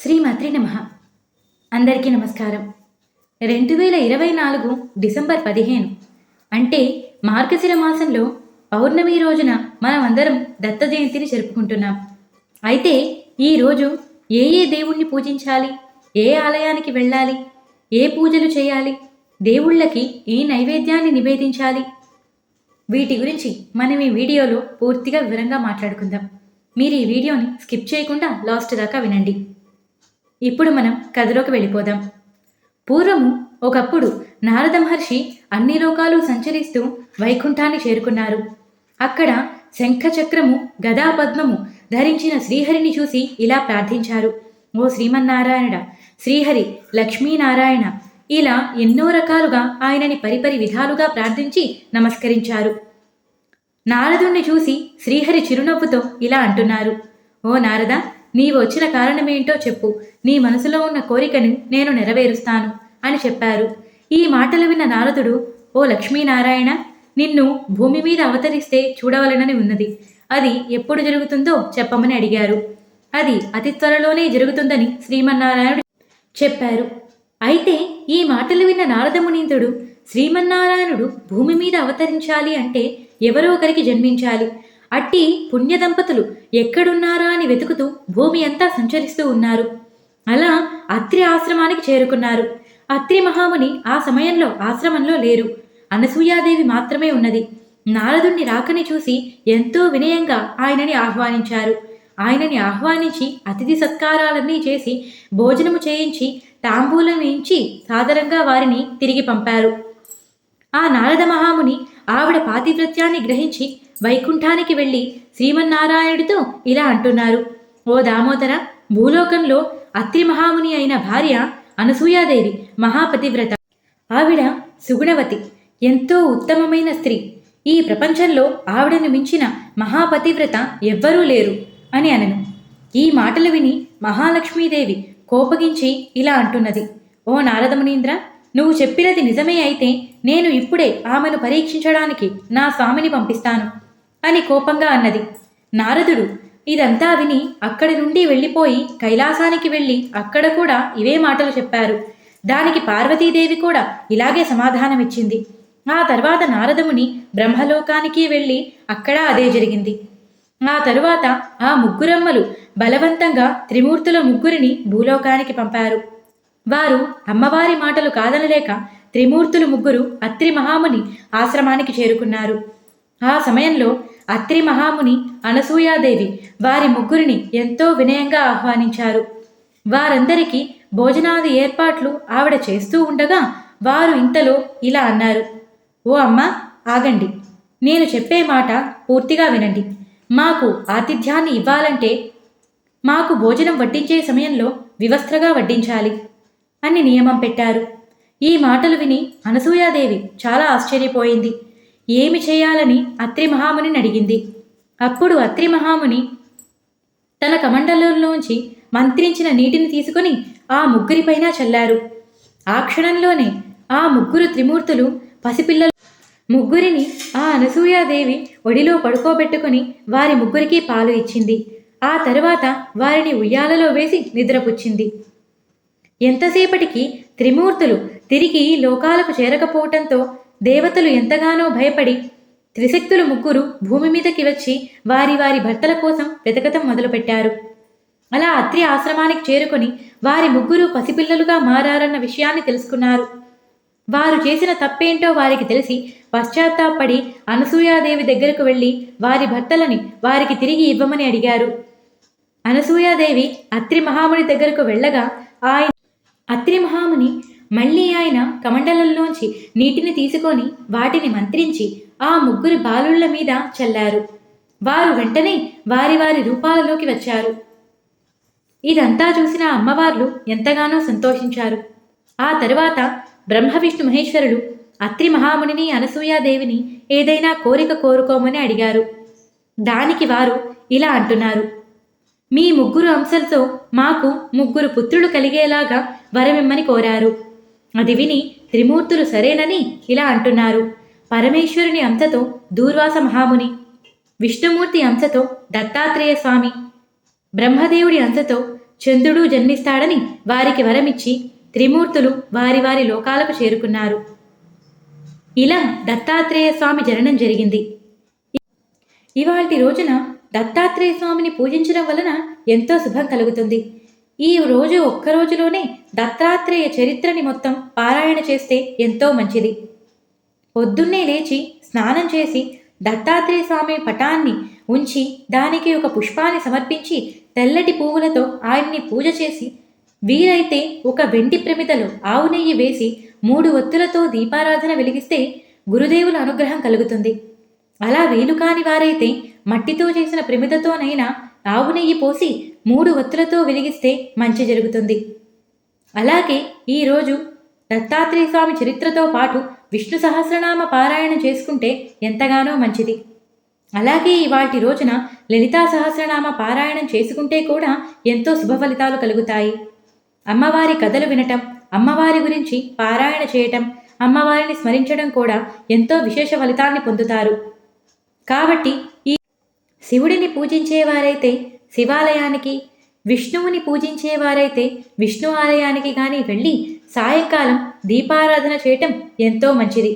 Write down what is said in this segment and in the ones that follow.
శ్రీమాత్రి నమ. అందరికీ నమస్కారం. రెండు వేల ఇరవై నాలుగు డిసెంబర్ పదిహేను అంటే మార్గశిర మాసంలో పౌర్ణమి రోజున మనం అందరం దత్త జయంతిని జరుపుకుంటున్నాం. అయితే ఈరోజు ఏ ఏ దేవుణ్ణి పూజించాలి? ఏ ఆలయానికి వెళ్ళాలి? ఏ పూజలు చేయాలి? దేవుళ్ళకి ఏ నైవేద్యాన్ని నివేదించాలి? వీటి గురించి మనం ఈ వీడియోలో పూర్తిగా వివరంగా మాట్లాడుకుందాం. మీరు ఈ వీడియోని స్కిప్ చేయకుండా లాస్ట్ దాకా వినండి. ఇప్పుడు మనం కథలోకి వెళ్ళిపోదాం. పూర్వము ఒకప్పుడు నారద మహర్షి అన్ని లోకాలు సంచరిస్తూ వైకుంఠాన్ని చేరుకున్నారు. అక్కడ శంఖచక్రము గదాపద్మము ధరించిన శ్రీహరిని చూసి ఇలా ప్రార్థించారు. ఓ శ్రీమన్నారాయణ శ్రీహరి లక్ష్మీనారాయణ ఇలా ఎన్నో రకాలుగా ఆయనని పరిపరి విధాలుగా ప్రార్థించి నమస్కరించారు. నారదుణ్ణి చూసి శ్రీహరి చిరునవ్వుతో ఇలా అంటున్నారు. ఓ నారద నీవు వచ్చిన కారణమేంటో చెప్పు. నీ మనసులో ఉన్న కోరికను నేను నెరవేరుస్తాను అని చెప్పారు. ఈ మాటలు విన్న నారదుడు ఓ లక్ష్మీనారాయణ నిన్ను భూమి మీద అవతరిస్తే చూడవలనని ఉన్నది. అది ఎప్పుడు జరుగుతుందో చెప్పమని అడిగారు. అది అతి త్వరలోనే జరుగుతుందని శ్రీమన్నారాయణుడు చెప్పారు. అయితే ఈ మాటలు విన్న నారదమునీంద్రుడు శ్రీమన్నారాయణుడు భూమి మీద అవతరించాలి అంటే ఎవరో ఒకరికి జన్మించాలి. అట్టి పుణ్య దంపతులు ఎక్కడున్నారా అని వెతుకుతూ భూమి అంతా సంచరిస్తూ ఉన్నారు. అలా అత్రి ఆశ్రమానికి చేరుకున్నారు. అత్రి మహాముని ఆ సమయంలో ఆశ్రమంలో లేరు. అనసూయాదేవి మాత్రమే ఉన్నది. నారదుణ్ణి రాకని చూసి ఎంతో వినయంగా ఆయనని ఆహ్వానించారు. ఆయనని ఆహ్వానించి అతిథి సత్కారాలన్నీ చేసి భోజనము చేయించి తాంబూలం ఇచ్చి సాదరంగా వారిని తిరిగి పంపారు. ఆ నారద మహాముని ఆవిడ పాతివ్రత్యాన్ని గ్రహించి వైకుంఠానికి వెళ్ళి శ్రీమన్నారాయణుడితో ఇలా అంటున్నారు. ఓ దామోదర భూలోకంలో అత్రి మహాముని అయిన భార్య అనసూయాదేవి మహాపతివ్రత. ఆవిడ సుగుణవతి ఎంతో ఉత్తమమైన స్త్రీ. ఈ ప్రపంచంలో ఆవిడను మించిన మహాపతివ్రత ఎవ్వరూ లేరు అని అనను. ఈ మాటలు విని మహాలక్ష్మీదేవి కోపగించి ఇలా అంటున్నది. ఓ నారదమునీంద్ర నువ్వు చెప్పినది నిజమే అయితే నేను ఇప్పుడే ఆమెను పరీక్షించడానికి నా స్వామిని పంపిస్తాను. అని కోపంగా అన్నది. నారదుడు ఇదంతా విని అక్కడి నుండి వెళ్ళిపోయి కైలాసానికి వెళ్ళి అక్కడ కూడా ఇవే మాటలు చెప్పారు. దానికి పార్వతీదేవి కూడా ఇలాగే సమాధానమిచ్చింది. ఆ తర్వాత నారదముని బ్రహ్మలోకానికి వెళ్ళి అక్కడ అదే జరిగింది. ఆ తరువాత ఆ ముగ్గురమ్మలు బలవంతంగా త్రిమూర్తుల ముగ్గురిని భూలోకానికి పంపారు. వారు అమ్మవారి మాటలు కాదనలేక త్రిమూర్తులు ముగ్గురు అత్రి మహాముని ఆశ్రమానికి చేరుకున్నారు. ఆ సమయంలో అత్రి మహాముని అనసూయాదేవి వారి ముగ్గురిని ఎంతో వినయంగా ఆహ్వానించారు. వారందరికీ భోజనాది ఏర్పాట్లు ఆవిడ చేస్తూ ఉండగా వారు ఇంతలో ఇలా అన్నారు. ఓ అమ్మ ఆగండి. నేను చెప్పే మాట పూర్తిగా వినండి. మాకు ఆతిథ్యాన్ని ఇవ్వాలంటే మాకు భోజనం వడ్డించే సమయంలో వివస్త్రగా వడ్డించాలి అని నియమం పెట్టారు. ఈ మాటలు విని అనసూయాదేవి చాలా ఆశ్చర్యపోయింది. ఏమి చేయాలని అత్రి మహామునిని అడిగింది అప్పుడు అత్రి మహాముని తన కమండలంలోంచి మంత్రించిన నీటిని తీసుకుని ఆ ముగ్గురిపైన చల్లారు. ఆ క్షణంలోనే ఆ ముగ్గురు త్రిమూర్తులు పసిపిల్లలు ముగ్గురిని ఆ అనసూయాదేవి ఒడిలో పడుకోబెట్టుకుని వారి ముగ్గురికి పాలు ఇచ్చింది. ఆ తరువాత వారిని ఉయ్యాలలో వేసి నిద్రపుచ్చింది. ఎంతసేపటికి త్రిమూర్తులు తిరిగి లోకాలకు చేరకపోవటంతో దేవతలు ఎంతగానో భయపడి త్రిశక్తులు ముగ్గురు భూమి మీదకి వచ్చి వారి వారి భర్తల కోసం వెతకటం మొదలుపెట్టారు. అలా అత్రి ఆశ్రమానికి చేరుకొని వారి ముగ్గురు పసిపిల్లలుగా మారారన్న విషయాన్ని తెలుసుకున్నారు. వారు చేసిన తప్పేంటో వారికి తెలిసి పశ్చాత్తాపడి అనసూయాదేవి దగ్గరకు వెళ్ళి వారి భర్తలని వారికి తిరిగి ఇవ్వమని అడిగారు. అనసూయాదేవి అత్రి మహాముని దగ్గరకు వెళ్ళగా ఆయన అత్రి మహాముని మళ్ళీ ఆయన కమండలంలోంచి నీటిని తీసుకొని వాటిని మంత్రించి ఆ ముగ్గురు బాలుళ్ళ మీద చల్లారు. వారు వెంటనే వారి వారి రూపాలలోకి వచ్చారు. ఇదంతా చూసిన అమ్మవార్లు ఎంతగానో సంతోషించారు. ఆ తరువాత బ్రహ్మ విష్ణు మహేశ్వరులు అత్రి మహామునిని అనసూయాదేవిని ఏదైనా కోరిక కోరుకోమని అడిగారు. దానికి వారు ఇలా అంటున్నారు. మీ ముగ్గురు అంశలతో మాకు ముగ్గురు పుత్రులు కలిగేలాగా వరమిమ్మని కోరారు. అది విని త్రిమూర్తులు సరేనని ఇలా అంటున్నారు. పరమేశ్వరుని అంశతో దూర్వాస మహాముని విష్ణుమూర్తి అంశతో దత్తాత్రేయ స్వామి బ్రహ్మదేవుడి అంశతో చంద్రుడు జన్మిస్తాడని వారికి వరమిచ్చి త్రిమూర్తులు వారి వారి లోకాలకు చేరుకున్నారు. ఇలా దత్తాత్రేయ స్వామి జననం జరిగింది. ఇవాటి రోజున దత్తాత్రేయ స్వామిని పూజించడం వలన ఎంతో శుభం కలుగుతుంది. ఈ రోజు ఒక్క రోజులోనే దత్తాత్రేయ చరిత్రని మొత్తం పారాయణ చేస్తే ఎంతో మంచిది. పొద్దున్నే లేచి స్నానం చేసి దత్తాత్రేయ స్వామి పటాన్ని ఉంచి దానికి ఒక పుష్పాన్ని సమర్పించి తెల్లటి పువ్వులతో ఆయన్ని పూజ చేసి వీరైతే ఒక వెండి ప్రమిదలో ఆవు నెయ్యి వేసి మూడు ఒత్తులతో దీపారాధన వెలిగిస్తే గురుదేవుల అనుగ్రహం కలుగుతుంది. అలా వీలు కాని వారైతే మట్టితో చేసిన ప్రమిదతోనైనా ఆవు నెయ్యి పోసి మూడు ఒత్తులతో వెలిగిస్తే మంచి జరుగుతుంది. అలాగే ఈరోజు దత్తాత్రేయ స్వామి చరిత్రతో పాటు విష్ణు సహస్రనామ పారాయణ చేసుకుంటే ఎంతగానో మంచిది. అలాగే ఇవాటి రోజున లలితా సహస్రనామ పారాయణం చేసుకుంటే కూడా ఎంతో శుభ ఫలితాలు కలుగుతాయి. అమ్మవారి కథలు వినటం అమ్మవారి గురించి పారాయణ చేయటం అమ్మవారిని స్మరించడం కూడా ఎంతో విశేష ఫలితాన్ని పొందుతారు. కాబట్టి ఈ శివుడిని పూజించేవారైతే శివాలయానికి విష్ణువుని పూజించేవారైతే విష్ణు ఆలయానికి కానీ వెళ్ళి సాయంకాలం దీపారాధన చేయటం ఎంతో మంచిది.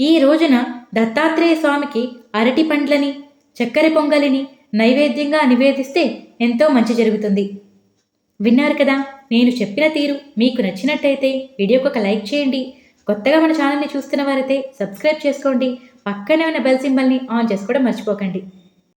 ఈ రోజున దత్తాత్రేయ స్వామికి అరటి పండ్లని చక్కెర పొంగలిని నైవేద్యంగా నివేదిస్తే ఎంతో మంచి జరుగుతుంది. విన్నారు కదా నేను చెప్పిన తీరు మీకు నచ్చినట్టయితే వీడియోకి ఒక లైక్ చేయండి. కొత్తగా మన ఛానల్ని చూస్తున్న వారైతే సబ్స్క్రైబ్ చేసుకోండి. పక్కనే ఉన్న బెల్ సింబల్ని ఆన్ చేసుకోవడం మర్చిపోకండి.